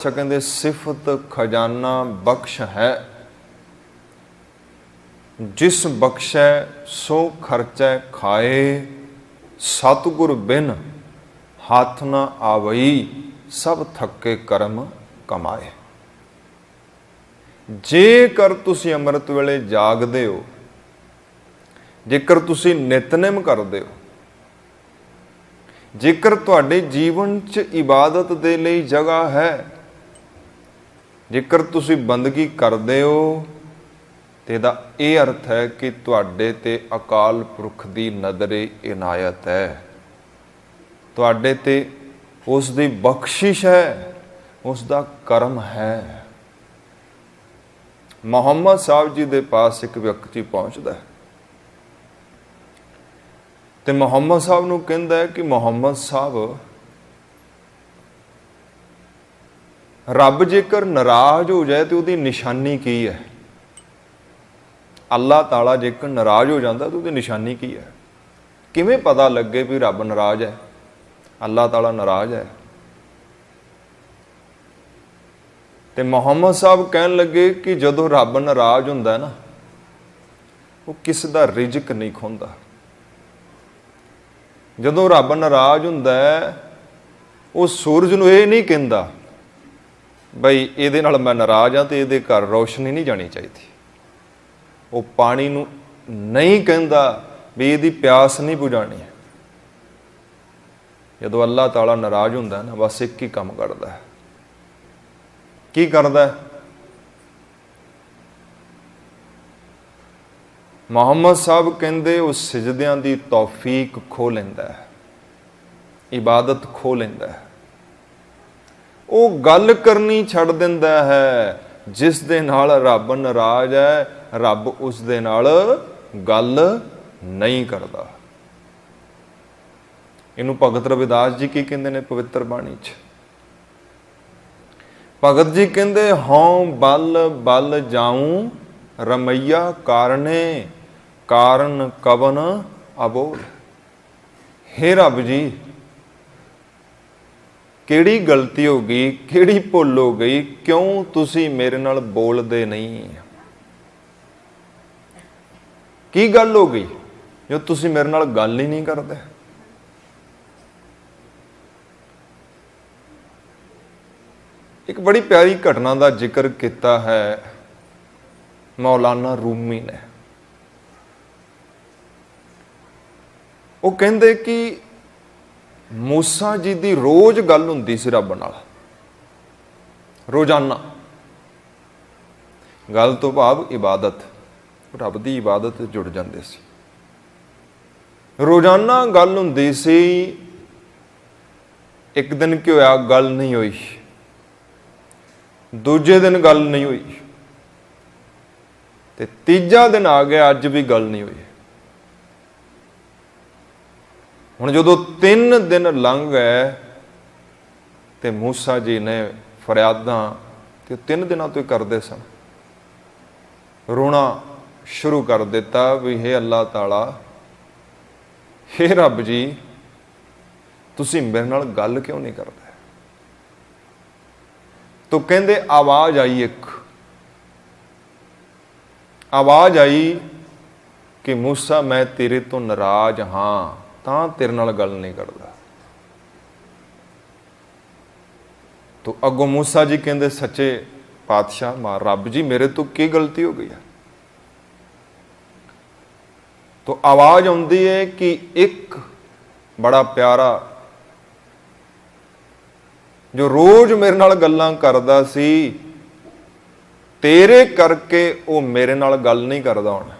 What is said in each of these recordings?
ਅੱਛਾ, ਕਹਿੰਦੇ ਸਿਫਤ ਖਜ਼ਾਨਾ ਬਖਸ਼ ਹੈ। ਜਿਸ ਬਖਸ਼ੈ, ਸੋ ਖਰਚੈ ਖਾਏ। ਸਤਿਗੁਰ ਬਿਨ ਹੱਥ ਨਾ ਆਵਈ, ਸਭ ਥੱਕੇ ਕਰਮ ਕਮਾਏ। ਜੇਕਰ ਤੁਸੀਂ ਅੰਮ੍ਰਿਤ ਵੇਲੇ ਜਾਗਦੇ ਹੋ, ਜੇਕਰ ਤੁਸੀਂ ਨਿਤਨੇਮ ਕਰਦੇ ਹੋ, ਜੇਕਰ ਤੁਹਾਡੇ ਜੀਵਨ 'ਚ ਇਬਾਦਤ ਦੇ ਲਈ ਜਗ੍ਹਾ ਹੈ ਜੇਕਰ ਤੁਸੀਂ ਬੰਦਗੀ ਕਰਦੇ ਹੋ, ਤੇ ਇਹਦਾ ਇਹ ਅਰਥ ਹੈ ਕਿ ਤੁਹਾਡੇ ਤੇ ਅਕਾਲ ਪੁਰਖ ਦੀ ਨਜ਼ਰੇ ਇਨਾਇਤ ਹੈ। ਤੁਹਾਡੇ ਤੇ ਉਸ ਦੀ ਬਖਸ਼ਿਸ਼ ਹੈ, ਉਸ ਦਾ ਕਰਮ ਹੈ। ਮੁਹੰਮਦ ਸਾਹਿਬ ਜੀ ਦੇ ਪਾਸ ਇੱਕ ਵਿਅਕਤੀ ਪਹੁੰਚਦਾ ਹੈ। ਤੇ ਮੁਹੰਮਦ ਸਾਹਿਬ ਨੂੰ ਕਹਿੰਦਾ ਹੈ ਕਿ ਮੁਹੰਮਦ ਸਾਹਿਬ ਰੱਬ ਜੇਕਰ ਨਾਰਾਜ਼ ਹੋ ਜਾਏ ਤੇ ਉਹਦੀ ਨਿਸ਼ਾਨੀ ਕੀ ਹੈ? ਅੱਲਾਹ ਤਾਲਾ ਜੇਕਰ ਨਾਰਾਜ਼ ਹੋ ਜਾਂਦਾ ਤਾਂ ਉਹਦੀ ਨਿਸ਼ਾਨੀ ਕੀ ਹੈ? ਕਿਵੇਂ ਪਤਾ ਲੱਗੇ ਵੀ ਰੱਬ ਨਾਰਾਜ਼ ਹੈ? ਅੱਲਾਹ ਤਾਲਾ ਨਾਰਾਜ਼ ਹੈ। ਤੇ ਮੁਹੰਮਦ ਸਾਹਿਬ ਕਹਿਣ ਲੱਗੇ ਕਿ ਜਦੋਂ ਰੱਬ ਨਾਰਾਜ਼ ਹੁੰਦਾ ਨਾ, ਉਹ ਕਿਸ ਦਾ ਰਿਜ਼ਕ ਨਹੀਂ ਖੁੰਦਾ। ਜਦੋਂ ਰੱਬ ਨਾਰਾਜ਼ ਹੁੰਦਾ ਉਹ ਸੂਰਜ ਨੂੰ ਇਹ ਨਹੀਂ ਕਹਿੰਦਾ ਬਈ ਇਹਦੇ ਨਾਲ ਮੈਂ ਨਾਰਾਜ਼ ਆ ਤੇ ਇਹਦੇ ਘਰ ਰੋਸ਼ਨੀ ਨਹੀਂ ਜਾਣੀ ਚਾਹੀਦੀ। ਉਹ ਪਾਣੀ ਨੂੰ ਨਹੀਂ ਕਹਿੰਦਾ ਵੀ ਇਹਦੀ ਪਿਆਸ ਨਹੀਂ ਬੁਝਾਣੀ ਜਦੋਂ ਅੱਲਾਹ ਤਾਲਾ ਨਾਰਾਜ਼ ਹੁੰਦਾ ਨਾ, ਬਸ ਇੱਕ ਹੀ ਕੰਮ ਕਰਦਾ ਹੈ। ਕੀ ਕਰਦਾ ਹੈ? ਮੁਹੰਮਦ ਸਾਹਿਬ ਕਹਿੰਦੇ ਉਹ ਸਜਦਿਆਂ ਦੀ ਤੌਫੀਕ ਖੋ ਲੈਂਦਾ ਹੈ, ਇਬਾਦਤ ਖੋ ਲੈਂਦਾ ਹੈ। ਉਹ ਗੱਲ ਕਰਨੀ ਛੱਡ ਦਿੰਦਾ ਹੈ। ਜਿਸ ਦੇ ਨਾਲ ਰੱਬ ਨਾਰਾਜ਼ ਹੈ, ਰੱਬ ਉਸ ਦੇ ਨਾਲ ਗੱਲ ਨਹੀਂ ਕਰਦਾ। ਇਹਨੂੰ ਭਗਤ ਰਵਿਦਾਸ ਜੀ ਕੀ ਕਹਿੰਦੇ ਨੇ ਪਵਿੱਤਰ ਬਾਣੀ 'ਚ? ਭਗਤ ਜੀ ਕਹਿੰਦੇ, ਹਉ ਬਲ ਬਲ ਜਾਉ, ਰਮਈਆ ਕਾਰਨੇ, ਕਾਰਨ ਕਵਨ ਅਬੋਲ। ਹੇ ਰੱਬ ਜੀ ਕਿਹੜੀ ਗਲਤੀ ਹੋ ਗਈ, ਕਿਹੜੀ ਭੁੱਲ ਹੋ ਗਈ, ਕਿਉਂ ਤੁਸੀਂ ਮੇਰੇ ਨਾਲ ਬੋਲਦੇ ਨਹੀਂ? ਕੀ ਗੱਲ ਹੋ ਗਈ ਜੋ ਤੁਸੀਂ ਮੇਰੇ ਨਾਲ ਗੱਲ ਹੀ ਨਹੀਂ ਕਰਦੇ? ਇੱਕ ਬੜੀ ਪਿਆਰੀ ਘਟਨਾ ਦਾ ਜ਼ਿਕਰ ਕੀਤਾ ਹੈ ਮੌਲਾਨਾ ਰੂਮੀ ਨੇ। ਉਹ ਕਹਿੰਦੇ ਕਿ ਮੂਸਾ ਜੀ ਦੀ ਰੋਜ਼ ਗੱਲ ਹੁੰਦੀ ਸੀ ਰੱਬ ਨਾਲ। ਰੋਜ਼ਾਨਾ। ਗੱਲ ਤੋਂ ਭਾਵ ਇਬਾਦਤ। ਰੱਬ ਦੀ ਇਬਾਦਤ ਜੁੜ ਜਾਂਦੇ ਸੀ। ਰੋਜ਼ਾਨਾ ਗੱਲ ਹੁੰਦੀ ਸੀ, ਇੱਕ ਦਿਨ ਕੀ ਹੋਇਆ, ਗੱਲ ਨਹੀਂ ਹੋਈ। ਦੂਜੇ ਦਿਨ ਗੱਲ ਨਹੀਂ ਹੋਈ। ਤੇ ਤੀਜਾ ਦਿਨ ਆ ਗਿਆ, ਅੱਜ ਵੀ ਗੱਲ ਨਹੀਂ ਹੋਈ। ਹੁਣ ਜਦੋਂ 3 ਦਿਨ ਲੰਘ ਗਏ ਤੇ ਮੂਸਾ ਜੀ ਨੇ ਫਰਿਆਦਾਂ ਤੇ 3 ਦਿਨਾਂ ਤੋਂ ਹੀ ਕਰਦੇ ਸਨ। ਰੋਣਾ ਸ਼ੁਰੂ ਕਰ ਦਿੱਤਾ ਵੀ ਹੈ ਅੱਲਾਹ ਤਾਲਾ, ਹੈ ਰੱਬ ਜੀ, ਤੁਸੀਂ ਮੇਰੇ ਨਾਲ ਗੱਲ ਕਿਉਂ ਨਹੀਂ ਕਰਦੇ? ਤੋ ਕਹਿੰਦੇ, ਆਵਾਜ਼ ਆਈ ਇੱਕ। ਆਵਾਜ਼ ਆਈ ਕਿ ਮੂਸਾ, ਮੈਂ ਤੇਰੇ ਤੋਂ ਨਾਰਾਜ਼ ਹਾਂ। ਤਾਂ ਤੇਰੇ ਨਾਲ ਗੱਲ ਨਹੀਂ ਕਰਦਾ। ਤੋ ਅੱਗੋਂ ਮੂਸਾ ਜੀ ਕਹਿੰਦੇ, ਸੱਚੇ ਪਾਤਸ਼ਾਹ, ਮਾ ਰੱਬ ਜੀ, ਮੇਰੇ ਤੋਂ ਕੀ ਗਲਤੀ ਹੋ ਗਈ ਹੈ ਤੋ ਆਵਾਜ਼ ਆਉਂਦੀ ਹੈ ਕਿ ਇੱਕ ਬੜਾ ਪਿਆਰਾ ਜੋ ਰੋਜ਼ ਮੇਰੇ ਨਾਲ ਗੱਲਾਂ ਕਰਦਾ ਸੀ, ਤੇਰੇ ਕਰਕੇ ਉਹ ਮੇਰੇ ਨਾਲ ਗੱਲ ਨਹੀਂ ਕਰਦਾ ਹੁਣ।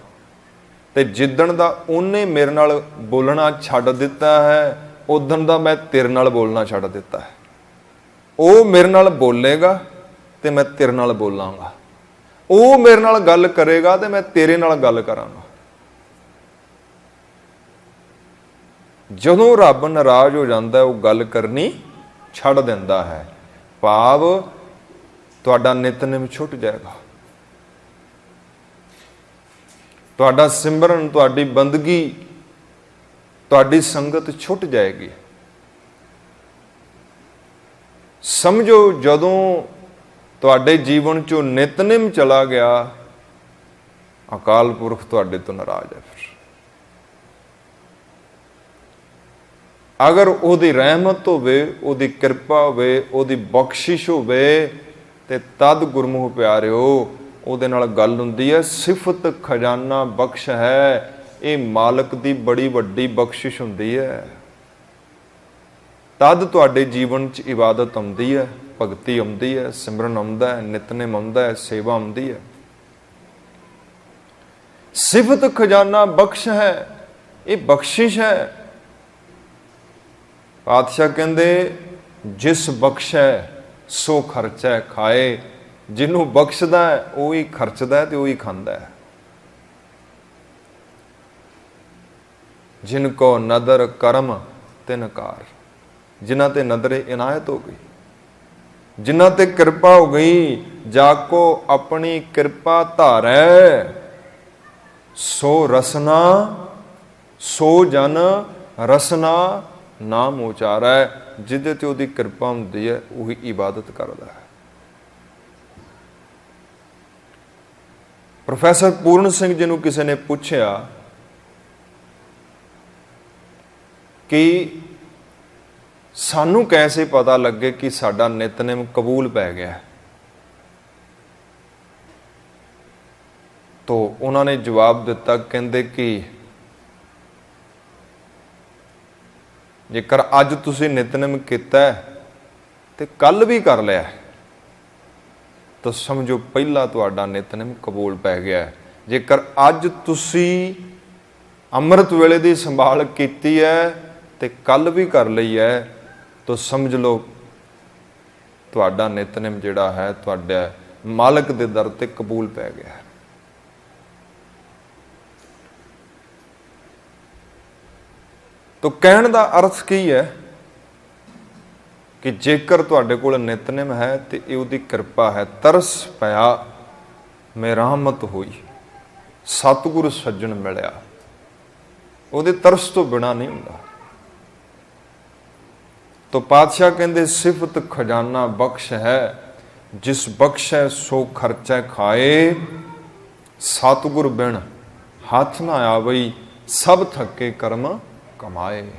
ਤੇ ਜਿੱਦਣ ਦਾ ਉਹਨੇ ਮੇਰੇ ਨਾਲ ਬੋਲਣਾ ਛੱਡ ਦਿੱਤਾ ਹੈ ਉਦੋਂ ਦਾ ਮੈਂ ਤੇਰੇ ਨਾਲ ਬੋਲਣਾ ਛੱਡ ਦਿੱਤਾ ਹੈ। ਉਹ ਮੇਰੇ ਨਾਲ ਬੋਲੇਗਾ ਤੇ ਮੈਂ ਤੇਰੇ ਨਾਲ ਬੋਲਾਂਗਾ। ਉਹ ਮੇਰੇ ਨਾਲ ਗੱਲ ਕਰੇਗਾ ਤੇ ਮੈਂ ਤੇਰੇ ਨਾਲ ਗੱਲ ਕਰਾਂਗਾ। ਜਦੋਂ ਰੱਬ ਨਾਰਾਜ਼ ਹੋ ਜਾਂਦਾ ਉਹ ਗੱਲ ਕਰਨੀ ਛੱਡ ਦਿੰਦਾ ਹੈ। ਭਾਵ ਤੁਹਾਡਾ ਨਿਤਨੇਮ ਛੁੱਟ ਜਾਏਗਾ। ਤੁਹਾਡਾ ਸਿਮਰਨ, ਤੁਹਾਡੀ ਬੰਦਗੀ, ਤੁਹਾਡੀ ਸੰਗਤ ਛੁੱਟ ਜਾਏਗੀ। ਸਮਝੋ, ਜਦੋਂ ਤੁਹਾਡੇ ਜੀਵਨ ਚੋਂ ਨਿਤਨੇਮ ਚਲਾ ਗਿਆ, ਅਕਾਲ ਪੁਰਖ ਤੁਹਾਡੇ ਤੋਂ ਨਾਰਾਜ਼ ਹੈ ਫਿਰ। ਅਗਰ ਉਹਦੀ ਰਹਿਮਤ ਹੋਵੇ, ਉਹਦੀ ਕਿਰਪਾ ਹੋਵੇ, ਉਹਦੀ ਬਖਸ਼ਿਸ਼ ਹੋਵੇ, ਤੇ ਤਦ ਗੁਰਮੁਖ ਪਿਆਰਿਓ ਉਹਦੇ ਨਾਲ ਗੱਲ ਹੁੰਦੀ ਹੈ, ਸਿਫਤ ਖਜ਼ਾਨਾ ਬਖਸ਼ ਹੈ। ਇਹ ਮਾਲਕ ਦੀ ਬੜੀ ਵੱਡੀ ਬਖਸ਼ਿਸ਼ ਹੁੰਦੀ ਹੈ। ਤਦ ਤੁਹਾਡੇ ਜੀਵਨ 'ਚ ਇਬਾਦਤ ਆਉਂਦੀ ਹੈ, ਭਗਤੀ ਆਉਂਦੀ ਹੈ, ਸਿਮਰਨ ਆਉਂਦਾ ਹੈ, ਨਿਤਨੇਮ ਆਉਂਦਾ ਹੈ, ਸੇਵਾ ਆਉਂਦੀ ਹੈ। ਸਿਫਤ ਖਜ਼ਾਨਾ ਬਖਸ਼ ਹੈ, ਇਹ ਬਖਸ਼ਿਸ਼ ਹੈ। ਪਾਤਸ਼ਾਹ ਕਹਿੰਦੇ, ਜਿਸ ਬਖਸ਼ੈ, ਸੋ ਖਰਚੈ ਖਾਏ। ਜਿਹਨੂੰ ਬਖਸ਼ਦਾ ਹੈ, ਉਹ ਹੀ ਖਰਚਦਾ ਹੈ ਤੇ ਉਹ ਹੀ ਖਾਂਦਾ ਹੈ। ਜਿਨ ਕੋ ਨਦਰ ਕਰਮ ਤਿਨਕਾਰ ਜਿਨ੍ਹਾਂ ਤੇ ਨਦਰੇ ਇਨਾਇਤ ਹੋ ਗਈ। ਜਿਨ੍ਹਾਂ ਤੇ ਕਿਰਪਾ ਹੋ ਗਈ, ਜਾ ਕੋ ਆਪਣੀ ਕਿਰਪਾ ਧਾਰੈ। ਸੋ ਰਸਨਾ, ਸੋ ਜਨ, ਰਸਨਾ ਨਾਮ ਉਚਾਰੈ। ਜਿਹਦੇ ਤੇ ਉਹਦੀ ਕਿਰਪਾ ਹੁੰਦੀ ਹੈ, ਉਹੀ ਇਬਾਦਤ ਕਰਦਾ ਹੈ। ਪ੍ਰੋਫੈਸਰ ਪੂਰਨ ਸਿੰਘ ਜੀ ਨੂੰ ਕਿਸੇ ਨੇ ਪੁੱਛਿਆ ਕਿ ਸਾਨੂੰ ਕੈਸੇ ਪਤਾ ਲੱਗੇ ਕਿ ਸਾਡਾ ਨਿਤਨੇਮ ਕਬੂਲ ਪੈ ਗਿਆ ਹੈ? ਤੋ ਉਹਨਾਂ ਨੇ ਜਵਾਬ ਦਿੱਤਾ ਕਹਿੰਦੇ ਕਿ ਜੇਕਰ ਅੱਜ ਤੁਸੀਂ ਨਿਤਨੇਮ ਕੀਤਾ ਹੈ, ਤੇ ਕੱਲ ਵੀ ਕਰ ਲਿਆ ਤਾਂ ਸਮਝੋ ਪਹਿਲਾ ਤੁਹਾਡਾ ਨਿਤਨੇਮ ਕਬੂਲ ਪੈ ਗਿਆ ਹੈ। ਜੇਕਰ ਅੱਜ ਤੁਸੀਂ ਅੰਮ੍ਰਿਤ ਵੇਲੇ ਦੀ ਸੰਭਾਲ ਕੀਤੀ ਹੈ ਤੇ ਕੱਲ ਵੀ ਕਰ ਲਈ ਹੈ, ਤਾਂ ਸਮਝ ਲਓ ਤੁਹਾਡਾ ਨਿਤਨੇਮ ਜਿਹੜਾ ਹੈ, ਤੁਹਾਡਾ ਮਾਲਕ ਦੇ ਦਰ ਤੇ ਕਬੂਲ ਪੈ ਗਿਆ ਹੈ ਤੋ ਕਹਿਣ ਦਾ ਅਰਥ ਕੀ ਹੈ ਕਿ ਜੇਕਰ ਤੁਹਾਡੇ ਕੋਲ ਨਿਤਨੇਮ ਹੈ ਤੇ ਇਹ ਉਹਦੀ ਕਿਰਪਾ ਹੈ। ਤਰਸ ਪਿਆ ਮਿਹਰਮਤ ਹੋਈ। ਸਤਿਗੁਰ ਸੱਜਣ ਮਿਲਿਆ। ਉਹਦੇ ਤਰਸ ਤੋਂ ਬਿਨਾ ਨਹੀਂ ਹੁੰਦਾ। ਤੋ ਪਾਤਸ਼ਾਹ ਕਹਿੰਦੇ, ਸਿਫਤ ਖਜ਼ਾਨਾ ਬਖਸ਼ ਹੈ। ਜਿਸ ਬਖਸ਼ੈ ਸੋ ਖਰਚੈ ਖਾਏ। ਸਤਿਗੁਰ ਬਿਨ ਹੱਥ ਨਾ ਆਵਈ, ਸਭ ਥੱਕੇ ਕਰਮ ਕਮਾਏ।